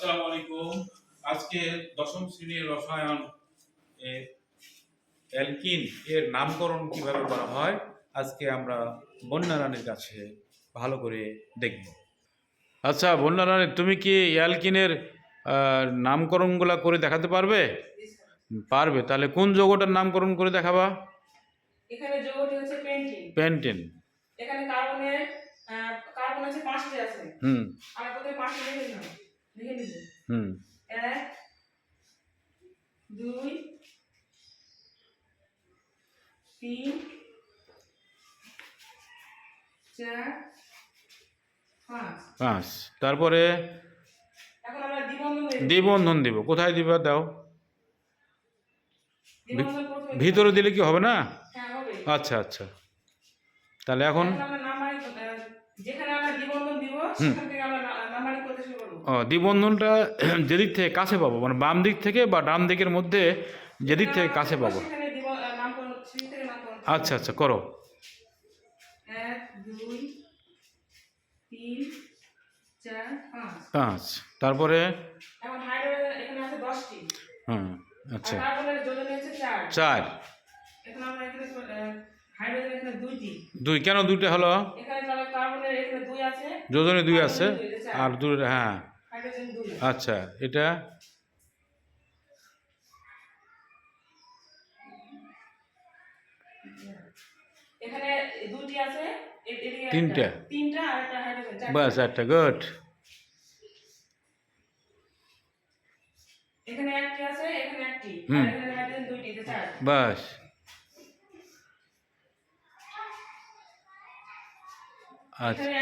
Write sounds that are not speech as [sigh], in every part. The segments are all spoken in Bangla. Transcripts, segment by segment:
আসসালামু আলাইকুম। আজকে দশম শ্রেণির রসায়ন অ্যালকিন এর নামকরণ কীভাবে করা হয় আজকে আমরা বন্যা রানীর কাছে ভালো করে দেখব। আচ্ছা বন্যা রানী তুমি কি অ্যালকিনের নামকরণগুলো করে দেখাতে পারবে? পারবে তাহলে কোন যৌগটার নামকরণ করে দেখাবা? এখানে যৌগটি হচ্ছে পেন্টিন। পেন্টেন। এখানে কার্বনের কার্বন আছে পাঁচটি আছে। হুম। আমরা প্রথমে পাঁচটি লিখে নিব। হুম। এক দুই তিন চার পাঁচ। তারপরে দ্বিবন্ধন দেব। কোথায় দিবা? দাও। ভিতরে দিলে কি হবে না? হ্যাঁ আচ্ছা আচ্ছা। তাহলে এখন যেখানে ও, দ্বিবন্ধনটা [clears throat] যেদিক থেকে কাছে পাবো মানে বাম দিক থেকে বা ডান দিকের মধ্যে যেদিক থেকে কাছে পাবো। আচ্ছা আচ্ছা করো। পাঁচ। তারপরে? আর আচ্ছা চার। হাইড্রোজেন এখানে দুইটি। দুই কেন দুইটা হলো? এখানে তাহলে কার্বনের এখানে দুই আছে। যোজনে দুই আছে। আর দুই হ্যাঁ। হাইড্রোজেন দুই। আচ্ছা এটা? এখানে দুটি আছে। তিনটা। তিনটা আর একটা হাইড্রোজেন বাস একটা গুড। এখানে একটি আছে এখানে একটি। আর হুম। এখানে হাইড্রোজেন দুইটি বাস আচ্ছা এখানে একটি আছে এখানে একটি হ্যাঁ। এখানে দুইটি চারটি গুড এখানে একটি এখানে হাইড্রোজেন তিনটি এদের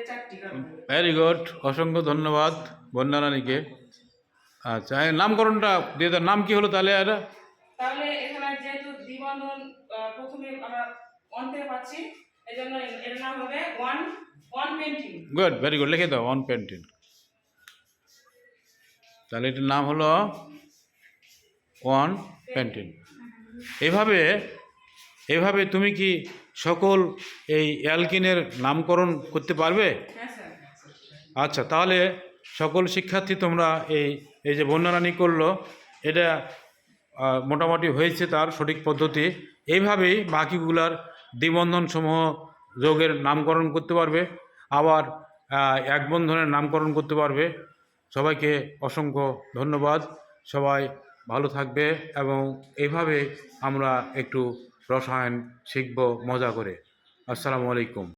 চারটি কার্বন ভেরি গুড অসংখ্য ধন্যবাদ বন্যা রানীকে আচ্ছা নামকরণটা দিয়ে নাম কি হলো তাহলে আর? তাহলে এখানে যেহেতু দ্বিবন্ধন প্রথমে আমরা ওয়ান থেকে পাচ্ছি এই জন্য এর নাম হবে one one painting good very good লিখে দাও অন পেন্টিং তাহলে এটার নাম হলো ওয়ান পেন্টিং এভাবে এভাবে তুমি কি সকল এই অ্যালকিনের নামকরণ করতে পারবে? হ্যাঁ আচ্ছা তাহলে সকল শিক্ষার্থী তোমরা এই এই যে বন্যারানি করল এটা মোটামুটি হয়েছে তার সঠিক পদ্ধতি। এইভাবেই বাকিগুলার দ্বিবন্ধন সমূহ যোগের নামকরণ করতে পারবে। আবার এক বন্ধনের নামকরণ করতে পারবে। সবাইকে অসংখ্য ধন্যবাদ। সবাই ভালো থাকবে এবং এইভাবে আমরা একটু রসায়ন শিখব মজা করে। আসসালামু আলাইকুম।